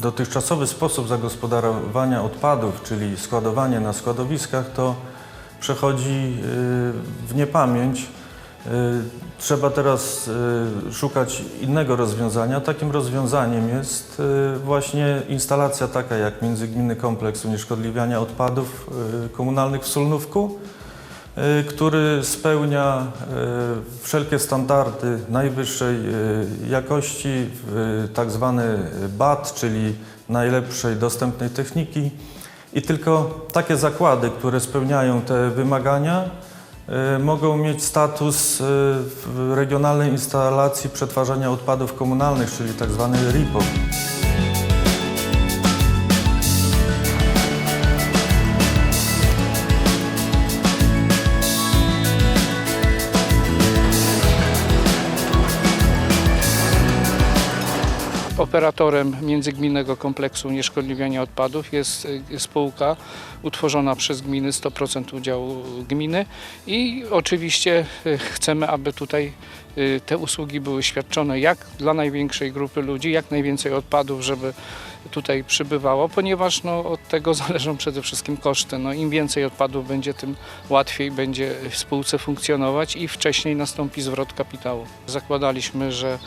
dotychczasowy sposób zagospodarowania odpadów, czyli składowanie na składowiskach, to przechodzi y, w niepamięć. Y, Trzeba teraz y, szukać innego rozwiązania. Takim rozwiązaniem jest właśnie instalacja taka jak Międzygminny Kompleks Unieszkodliwiania Odpadów Komunalnych w Sulnówku, który spełnia y, wszelkie standardy najwyższej y, jakości, tak zwany BAT, czyli najlepszej dostępnej techniki. I tylko takie zakłady, które spełniają te wymagania, mogą mieć status regionalnej instalacji przetwarzania odpadów komunalnych, czyli tak zwany RIPO. Operatorem międzygminnego kompleksu unieszkodliwiania odpadów jest spółka utworzona przez gminy, 100% udziału gminy i oczywiście y, chcemy, aby tutaj y, te usługi były świadczone jak dla największej grupy ludzi, jak najwięcej odpadów, żeby tutaj przybywało, ponieważ no, od tego zależą przede wszystkim koszty. No, Im więcej odpadów będzie, tym łatwiej będzie w spółce funkcjonować i wcześniej nastąpi zwrot kapitału. Zakładaliśmy, że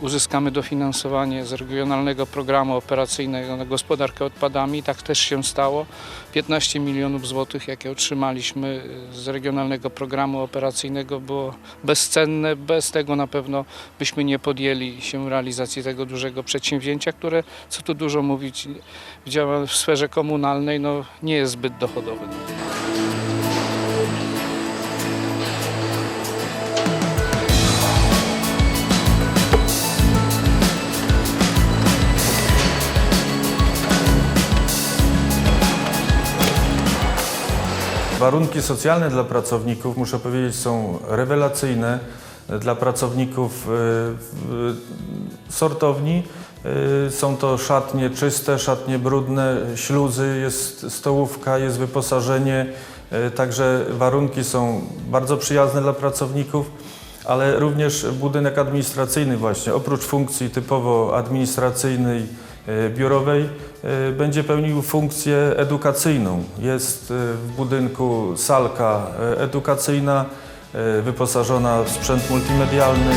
uzyskamy dofinansowanie z Regionalnego Programu Operacyjnego na gospodarkę odpadami. Tak też się stało. 15 milionów złotych, jakie otrzymaliśmy z Regionalnego Programu Operacyjnego było bezcenne. Bez tego na pewno byśmy nie podjęli się realizacji tego dużego przedsięwzięcia, które, co tu dużo mówić, w sferze komunalnej, no, nie jest zbyt dochodowe. Warunki socjalne dla pracowników, muszę powiedzieć, są rewelacyjne dla pracowników y, sortowni. Y, Są to szatnie czyste, szatnie brudne, śluzy, jest stołówka, jest wyposażenie, y, także warunki są bardzo przyjazne dla pracowników, ale również budynek administracyjny właśnie, oprócz funkcji typowo administracyjnej, biurowej, będzie pełnił funkcję edukacyjną. Jest y, w budynku salka y, edukacyjna, y, wyposażona w sprzęt multimedialny.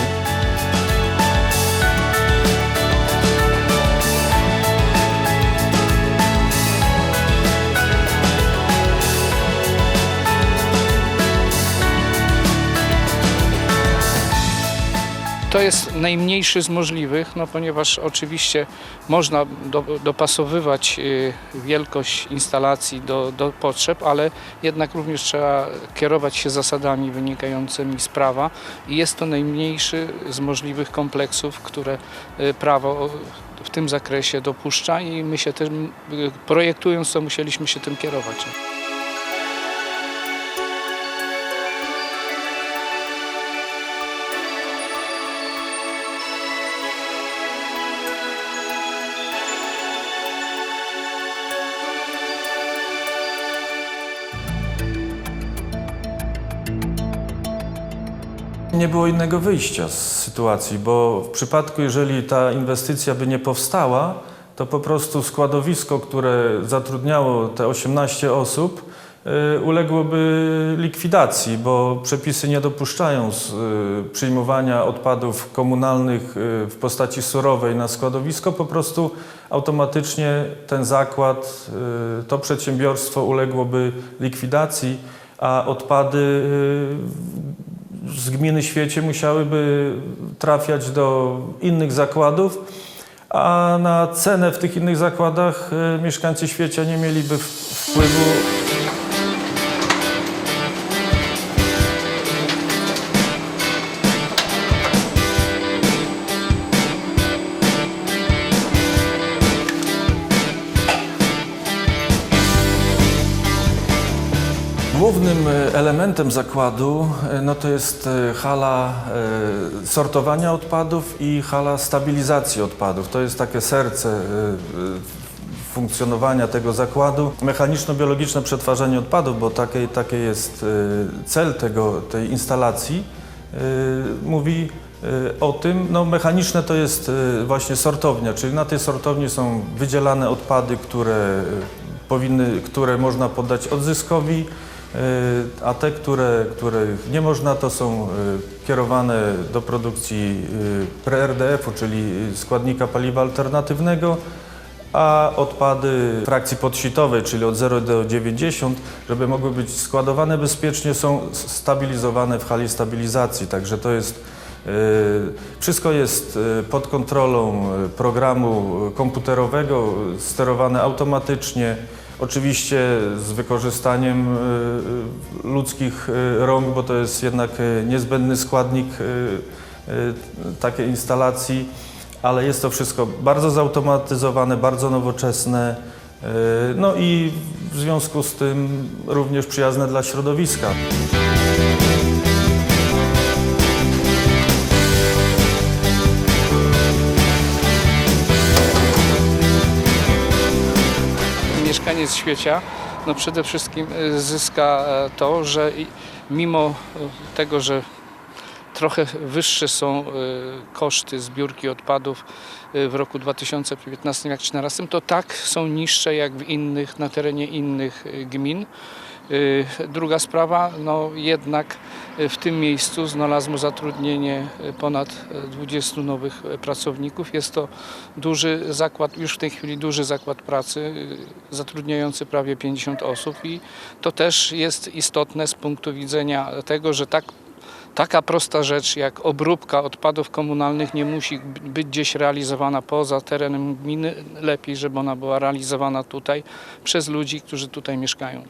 To jest najmniejszy z możliwych, no ponieważ oczywiście można do, dopasowywać y, wielkość instalacji do, do potrzeb, ale jednak również trzeba kierować się zasadami wynikającymi z prawa i jest to najmniejszy z możliwych kompleksów, które y, prawo w tym zakresie dopuszcza i my się tym, y, projektując to musieliśmy się tym kierować. Nie było innego wyjścia z sytuacji, bo w przypadku, jeżeli ta inwestycja by nie powstała, to po prostu składowisko, które zatrudniało te 18 osób, y, uległoby likwidacji, bo przepisy nie dopuszczają y, przyjmowania odpadów komunalnych y, w postaci surowej na składowisko. Po prostu automatycznie ten zakład, to przedsiębiorstwo uległoby likwidacji, a odpady z gminy Świecie musiałyby trafiać do innych zakładów, a na cenę w tych innych zakładach e, mieszkańcy Świecia nie mieliby wpływu. Głównym e, elementem zakładu e, no to jest e, hala sortowania odpadów i hala stabilizacji odpadów. To jest takie serce funkcjonowania tego zakładu. Mechaniczno-biologiczne przetwarzanie odpadów, bo takie, takie jest cel tego, tej instalacji, mówi o tym. No, mechaniczne to jest właśnie sortownia, czyli na tej sortowni są wydzielane odpady, które powinny, które można poddać odzyskowi, a te, które, których nie można, to są y, kierowane do produkcji y, pre-RDF-u, czyli składnika paliwa alternatywnego, a odpady frakcji podsitowej, czyli od 0 do 90, żeby mogły być składowane bezpiecznie, są stabilizowane w hali stabilizacji. Także to jest e, wszystko jest e, pod kontrolą e, programu komputerowego, e, sterowane automatycznie, oczywiście z wykorzystaniem e, ludzkich e, rąk, bo to jest jednak niezbędny składnik takiej instalacji ale jest to wszystko bardzo zautomatyzowane, bardzo nowoczesne, no i w związku z tym również przyjazne dla środowiska. Mieszkaniec świecia no przede wszystkim e, zyska e, to, że mimo e, tego, że trochę wyższe są e, koszty zbiórki odpadów e, w roku 2015 jak 2014, to tak są niższe jak w innych, na terenie innych e, gmin. Druga sprawa, no jednak w tym miejscu znalazło zatrudnienie ponad e, 20 nowych pracowników. Jest to duży zakład, już w tej chwili duży zakład pracy, zatrudniający prawie 50 osób i to też jest istotne z punktu widzenia tego, że tak, taka prosta rzecz jak obróbka odpadów komunalnych nie musi być gdzieś realizowana poza terenem gminy. Lepiej, żeby ona była realizowana tutaj przez ludzi, którzy tutaj mieszkają.